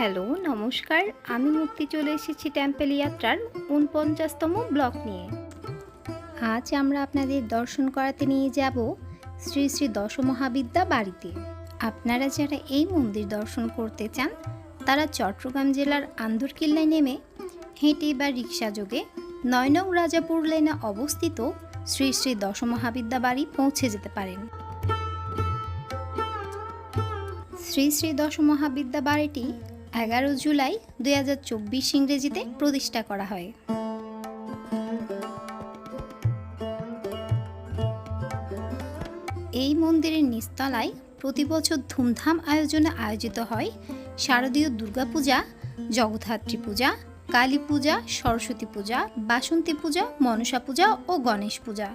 Hello, নমস্কার। আমি মুক্তি চলে এসেছি টেম্পেল যাত্রার উনপঞ্চাশতম ব্লক নিয়ে। আজ আমরা আপনাদের দর্শন করাতে নিয়ে যাব শ্রী শ্রী দশমহাবিদ্যা বাড়িতে। আপনারা যারা এই মন্দির দর্শন করতে চান, তারা চট্টগ্রাম জেলার আন্দরকিল্লায় নেমে হেঁটে বা রিক্সা যোগে নয় নং রাজাপুর লাইনে অবস্থিত শ্রী শ্রী দশমহাবিদ্যা বাড়ি পৌঁছে যেতে পারেন। শ্রী শ্রী দশমহাবিদ্যা বাড়িটি এগারো জুলাই দুই হাজার চব্বিশ ইংরেজিতে প্রতিষ্ঠা করা হয়। এই মন্দিরের নিচতলায় প্রতি বছর ধুমধাম আয়োজনে আয়োজিত হয় শারদীয় দুর্গাপূজা, জগদ্ধাত্রী পূজা, কালী পূজা, সরস্বতী পূজা, বাসন্তী পূজা, মনসা পূজা ও গণেশ পূজা।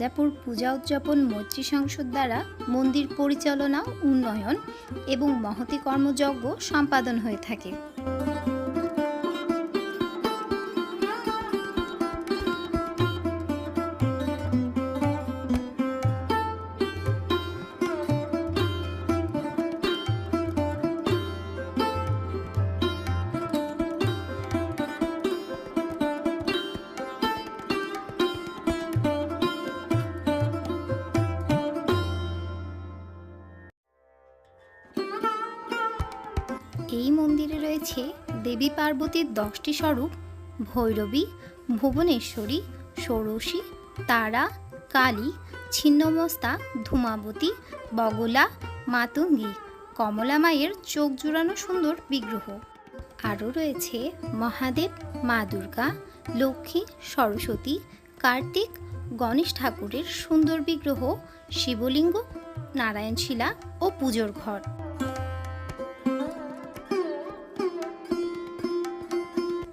রাজাপুর পূজা উদযাপন মৈত্রী সংসদ দ্বারা মন্দির পরিচালনা, উন্নয়ন এবং মহতি কর্মযজ্ঞ সম্পাদন হয়ে থাকে। এই মন্দিরে রয়েছে দেবী পার্বতীর দশটি স্বরূপ, ভৈরবী, ভুবনেশ্বরী, ষোড়শী, তারা, কালী, ছিন্নমস্তা, ধূমাবতী, বগলা, মাতঙ্গী, কমলা মায়ের চোখ জুড়ানো সুন্দর বিগ্রহ। আরও রয়েছে মহাদেব, মা দুর্গা, লক্ষ্মী, সরস্বতী, কার্তিক, গণেশ ঠাকুরের সুন্দর বিগ্রহ, শিবলিঙ্গ, নারায়ণশিলা ও পুজোর ঘর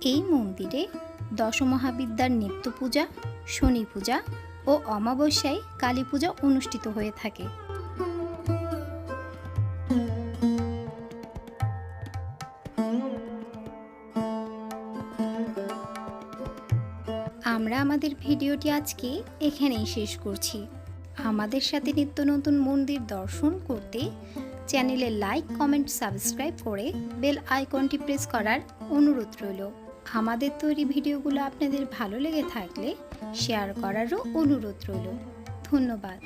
এই মন্দিরে দশমহাবিদ্যার নিত্য পূজা, শনি পূজা ও অমাবস্যায় কালী পূজা অনুষ্ঠিত হয়ে থাকে। আমরা আমাদের ভিডিওটি আজকে এখানেই শেষ করছি। আমাদের সাথে নিত্য নতুন মন্দির দর্শন করতে চ্যানেলে লাইক, কমেন্ট, সাবস্ক্রাইব করে বেল আইকনটি প্রেস করার অনুরোধ রইল। আমাদের তৈরি ভিডিওগুলো আপনাদের ভালো লেগে থাকলে শেয়ার করারও অনুরোধ রইল। ধন্যবাদ।